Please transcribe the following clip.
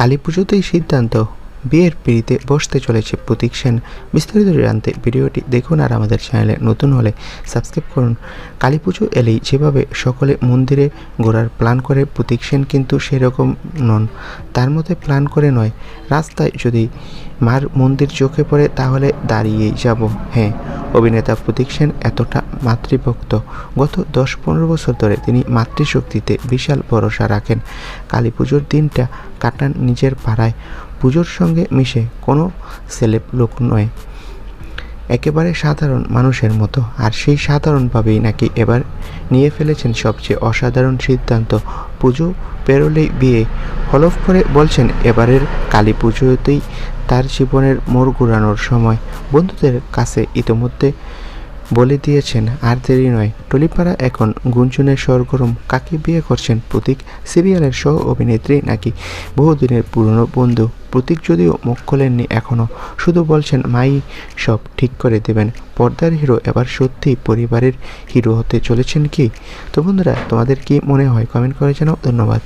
কালী পুজোতেই সিদ্ধান্ত। বিয়ের পিড়িতে বসতে চলেছে প্রতীক সেন। বিস্তারিত জানতে ভিডিওটি দেখুন আর আমাদের চ্যানেলে নতুন হলে সাবস্ক্রাইব করুন। কালী পুজো এলেই যেভাবে সকলে মন্দিরে ঘোরার প্ল্যান করে, প্রতীক সেন কিন্তু সেরকম নন। তার মধ্যে প্ল্যান করে নয়। রাস্তায় যদি মার মন্দির চোখে পড়ে, তাহলে দাঁড়িয়েই যাব। হ্যাঁ। অভিনেতা প্রতীক সেন এতটা মাতৃভক্ত। গত দশ পনেরো বছর ধরে তিনি মাতৃশক্তিতে বিশাল ভরসা রাখেন। কালী পুজোর দিনটা কাটান নিজের পাড়ায়। পুজোর সঙ্গে মিশে কোনো সেলেব লোক নয়। একেবারে সাধারণ মানুষের মতো। আর সেই সাধারণভাবেই নাকি এবার নিয়ে ফেলেছেন সবচেয়ে অসাধারণ সিদ্ধান্ত। পুজো পেরোলেই বিয়ে। হলফ করে বলছেন, এবারের কালী পুজোতেই তার জীবনের মোড় ঘুরানোর সময়। বন্ধুদের কাছে ইতোমধ্যে বলে দিয়েছেন, আর দেরি নয়। টলিপাড়া এখন গুঞ্জনের সরগরম। কাকে বিয়ে করছেন প্রতীক? সিরিয়ালের সহ অভিনেত্রী নাকি বহুদিনের পুরনো বন্ধু? প্রতীক যদিও মুখ খোলেননি এখনও শুধু বলছেন, মাই, সব ঠিক করে দেবেন। পর্দার হিরো এবার সত্যিই পরিবারের হিরো হতে চলেছেন কি? তো বন্ধুরা, তোমাদের কি মনে হয়? কমেন্ট করে জানাও। ধন্যবাদ।